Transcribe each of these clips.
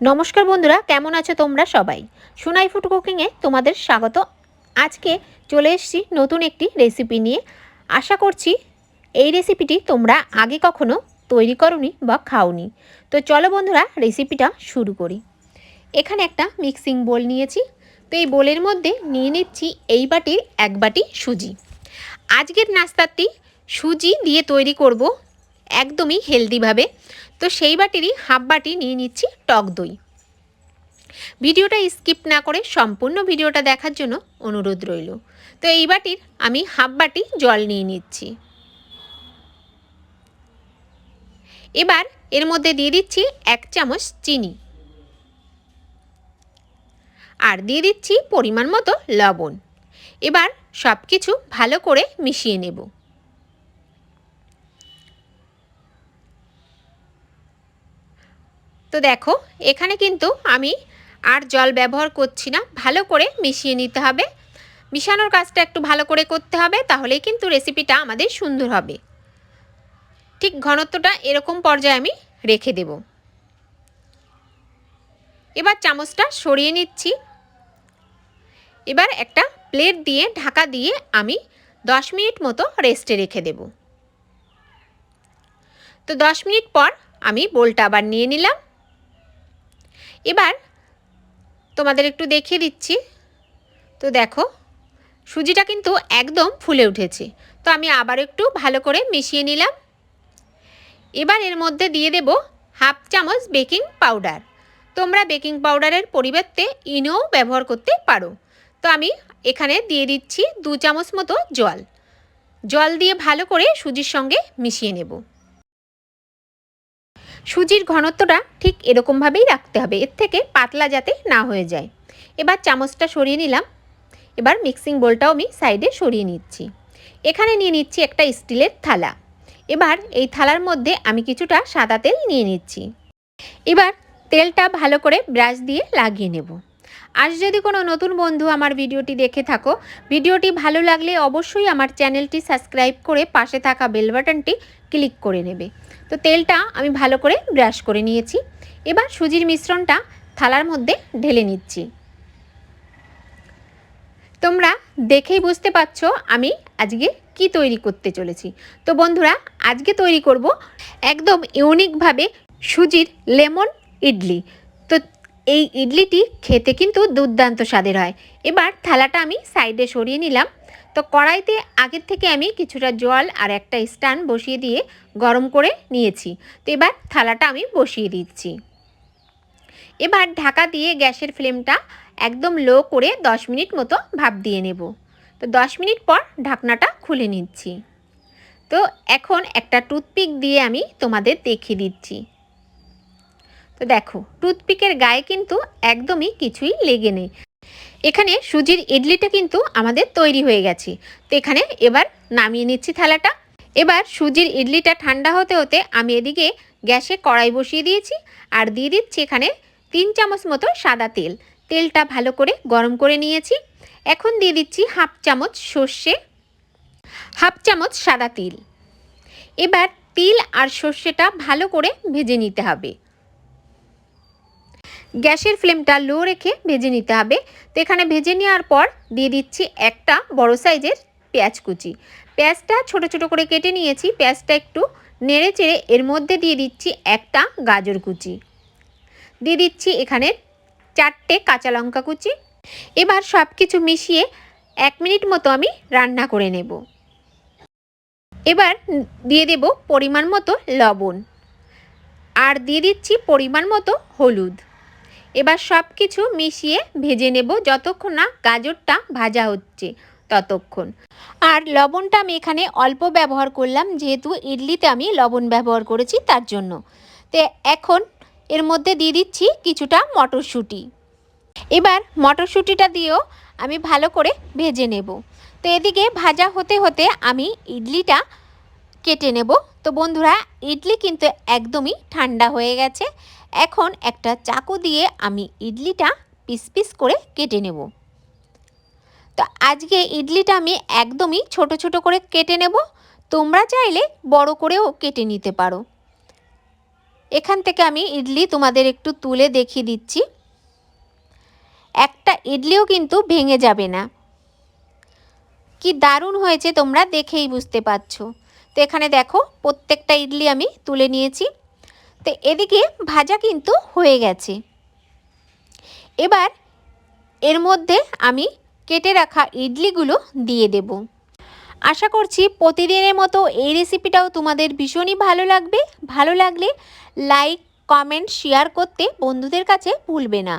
নমস্কার বন্ধুরা, কেমন আছো তোমরা সবাই? সোনাই ফুড কুকিংয়ে তোমাদের স্বাগত। আজকে চলে এসেছি নতুন একটি রেসিপি নিয়ে। আশা করছি এই রেসিপিটি তোমরা আগে কখনো তৈরি করনি বা খাওনি। তো চলো বন্ধুরা রেসিপিটা শুরু করি। এখানে একটা মিক্সিং বোল নিয়েছি। তো এই বোলের মধ্যে নিয়ে নিচ্ছি এই বাটির এক বাটি সুজি। আজকের নাস্তাটি সুজি দিয়ে তৈরি করব। একদমই হেলদিভাবে। তো সেই বাটিরই হাফ বাটি নিয়ে নিচ্ছি টক দই। ভিডিওটা স্কিপ না করে সম্পূর্ণ ভিডিওটা দেখার জন্য অনুরোধ রইল। তো এই বাটির আমি হাফ বাটি জল নিয়ে নিচ্ছি। এবার এর মধ্যে দিয়ে দিচ্ছি এক চামচ চিনি। আর দিয়ে দিচ্ছি পরিমাণ মতো লবণ। এবার সব কিছু ভালো করে মিশিয়ে নেব। তো দেখো, এখানে কিন্তু আমি আর জল ব্যবহার করছি না, ভালো করে মিশিয়ে নিতে হবে। মিশানোর কাজটা একটু ভালো করে করতে হবে, তাহলেই কিন্তু রেসিপিটা আমাদের সুন্দর হবে। ঠিক ঘনত্বটা এরকম পর্যায়ে আমি রেখে দেব। এবার চামচটা সরিয়ে নিচ্ছি। এবার একটা প্লেট দিয়ে ঢাকা দিয়ে আমি দশ মিনিট মতো রেস্টে রেখে দেব। তো দশ মিনিট পর আমি বোলটা আবার নিয়ে নিলাম। এবার তোমাদের একটু দেখিয়ে দিচ্ছি। তো দেখো, সুজিটা কিন্তু একদম ফুলে উঠেছে। তো আমি আবার একটু ভালো করে মিশিয়ে নিলাম। এবার এর মধ্যে দিয়ে দেব হাফ চামচ বেকিং পাউডার। তোমরা বেকিং পাউডারের পরিবর্তে ইনোও ব্যবহার করতে পারো। তো আমি এখানে দিয়ে দিচ্ছি দু চামচ মতো জল। জল দিয়ে ভালো করে সুজির সঙ্গে মিশিয়ে নেব। সুজির ঘনত্বটা ঠিক এরকমভাবেই রাখতে হবে। এর থেকে পাতলা যাতে না হয়ে যায়। এবার চামচটা সরিয়ে নিলাম। এবার মিক্সিং বোলটাও আমি সাইডে সরিয়ে নিচ্ছি। এখানে নিয়ে নিচ্ছি একটা স্টিলের থালা। এবার এই থালার মধ্যে আমি কিছুটা সাদা তেল নিয়ে নিচ্ছি। এবার তেলটা ভালো করে ব্রাশ দিয়ে লাগিয়ে নেব। আজ যদি কোনো নতুন বন্ধু আমার ভিডিওটি দেখে থাকো, ভিডিওটি ভালো লাগলে অবশ্যই আমার চ্যানেলটি সাবস্ক্রাইব করে পাশে থাকা বেল বাটনটি ক্লিক করে নেবে। তো তেলটা আমি ভালো করে ব্রাশ করে নিয়েছি। এবার সুজির মিশ্রণটা থালার মধ্যে ঢেলে নিচ্ছি। তোমরা দেখেই বুঝতে পারছ আমি আজকে কি তৈরি করতে চলেছি। তো বন্ধুরা, আজকে তৈরি করব একদম ইউনিকভাবে সুজির লেমন ইডলি। তো এই ইডলিটি খেতে কিন্তু দুর্দান্ত স্বাদের হয়। এবার থালাটা আমি সাইডে সরিয়ে নিলাম। তো কড়াইতে আগের থেকে আমি কিছুটা জল আর একটা স্ট্যান্ড বসিয়ে দিয়ে গরম করে নিয়েছি। তো এবার থালাটা আমি বসিয়ে দিচ্ছি। এবার ঢাকা দিয়ে গ্যাসের ফ্লেমটা একদম লো করে 10 মিনিট মতো ভাপ দিয়ে নেব। তো 10 মিনিট পর ঢাকনাটা খুলে নিচ্ছি। তো এখন একটা টুথপিক দিয়ে আমি তোমাদের দেখিয়ে দিচ্ছি। তো দেখো, টুথপিকের গায়ে কিন্তু একদমই কিছুই লেগে নেই। এখানে সুজির ইডলিটা কিন্তু আমাদের তৈরি হয়ে গেছে। তো এখানে এবার নামিয়ে নিচ্ছি থালাটা। এবার সুজির ইডলিটা ঠান্ডা হতে হতে আমি এদিকে গ্যাসে কড়াই বসিয়ে দিয়েছি আর দিয়ে দিচ্ছি এখানে তিন চামচ মতো সাদা তেল। তেলটা ভালো করে গরম করে নিয়েছি। এখন দিয়ে দিচ্ছি হাফ চামচ সর্ষে, হাফ চামচ সাদা তিল। এবার তিল আর সর্ষেটা ভালো করে ভেজে নিতে হবে। গ্যাসের ফ্লেমটা লো রেখে ভেজে নিতে হবে। তো এখানে ভেজে নেওয়ার পর দিয়ে দিচ্ছি একটা বড় সাইজের পেঁয়াজ কুচি। পেঁয়াজটা ছোট ছোট করে কেটে নিয়েছি। পেঁয়াজটা একটু নেড়ে চেড়ে এর মধ্যে দিয়ে দিচ্ছি একটা গাজর কুচি। দিয়ে দিচ্ছি এখানে চারটে কাঁচা লঙ্কা কুচি। এবার সব কিছু মিশিয়ে এক মিনিট মতো আমি রান্না করে নেব। এবার দিয়ে দেব পরিমাণ মতো লবণ। আর দিয়ে দিচ্ছি পরিমাণ মতো হলুদ। এবার সব কিছু মিশিয়ে ভেজে নেব যতক্ষণ না গাজরটা ভাজা হচ্ছে, ততক্ষণ। আর লবণটা আমি এখানে অল্প ব্যবহার করলাম, যেহেতু ইডলিতে আমি লবণ ব্যবহার করেছি তার জন্য। তো এখন এর মধ্যে দিয়ে দিচ্ছি কিছুটা মটরশুঁটি। এবার মটরশুঁটিটা দিয়েও আমি ভালো করে ভেজে নেব। তো এদিকে ভাজা হতে হতে আমি ইডলিটা কেটে নেব। তো বন্ধুরা, ইডলি কিন্তু একদমই ঠান্ডা হয়ে গেছে। এখন একটা চাকু দিয়ে আমি ইডলিটা পিস পিস করে কেটে নেব। তো আজকে ইডলিটা আমি একদমই ছোট ছোট করে কেটে নেব। তোমরা চাইলে বড় করেও কেটে নিতে পারো। এখান থেকে আমি ইডলি তোমাদের একটু তুলে দেখিয়ে দিচ্ছি। একটা ইডলিও কিন্তু ভেঙে যাবে না। কি দারুণ হয়েছে তোমরা দেখেই বুঝতে পারছ। তো এখানে দেখো প্রত্যেকটা ইডলি আমি তুলে নিয়েছি। তো এদিকে ভাজা কিন্তু হয়ে গেছে। এবার এর মধ্যে আমি কেটে রাখা ইডলিগুলো দিয়ে দেব। আশা করছি প্রতিদিনের মতো এই রেসিপিটাও তোমাদের ভীষণই ভালো লাগবে। ভালো লাগলে লাইক, কমেন্ট, শেয়ার করতে বন্ধুদের কাছে ভুলবে না।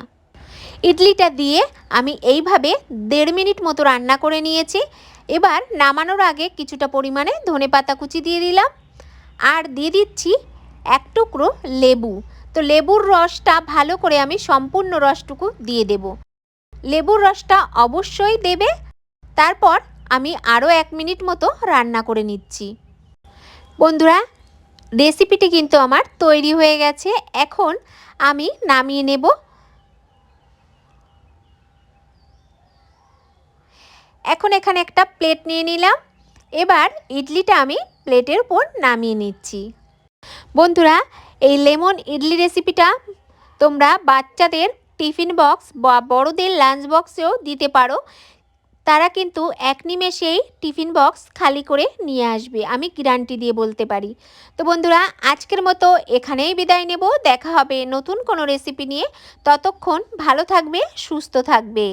ইডলিটা দিয়ে আমি এইভাবে দেড় মিনিট মতো রান্না করে নিয়েছি। এবার নামানোর আগে কিছুটা পরিমাণে ধনে পাতা কুচি দিয়ে দিলাম। আর দিয়ে দিচ্ছি এক টুকরো লেবু। তো লেবুর রসটা ভালো করে আমি সম্পূর্ণ রসটুকু দিয়ে দেব। লেবুর রসটা অবশ্যই দেবে। তারপর আমি আরও এক মিনিট মতো রান্না করে নিচ্ছি। বন্ধুরা, রেসিপিটি কিন্তু আমার তৈরি হয়ে গেছে। এখন আমি নামিয়ে নেব এখন এখানে একটা প্লেট নিয়ে নিলাম। এবার ইডলিটা আমি প্লেটের উপর নামিয়ে নিচ্ছি। বন্ধুরা, এই লেমন ইডলি রেসিপিটা তোমরা বাচ্চাদের টিফিন বক্স বা বড়দের লাঞ্চ বক্সেও দিতে পারো। তারা কিন্তু এক নিমেষেই টিফিন বক্স খালি করে নিয়ে আসবে। আমি গ্যারান্টি দিয়ে বলতে পারি। তো বন্ধুরা, আজকের মতো এখানেই বিদায় নেব। দেখা হবে নতুন কোনো রেসিপি নিয়ে। ততক্ষণ ভালো থাকবে, সুস্থ থাকবে।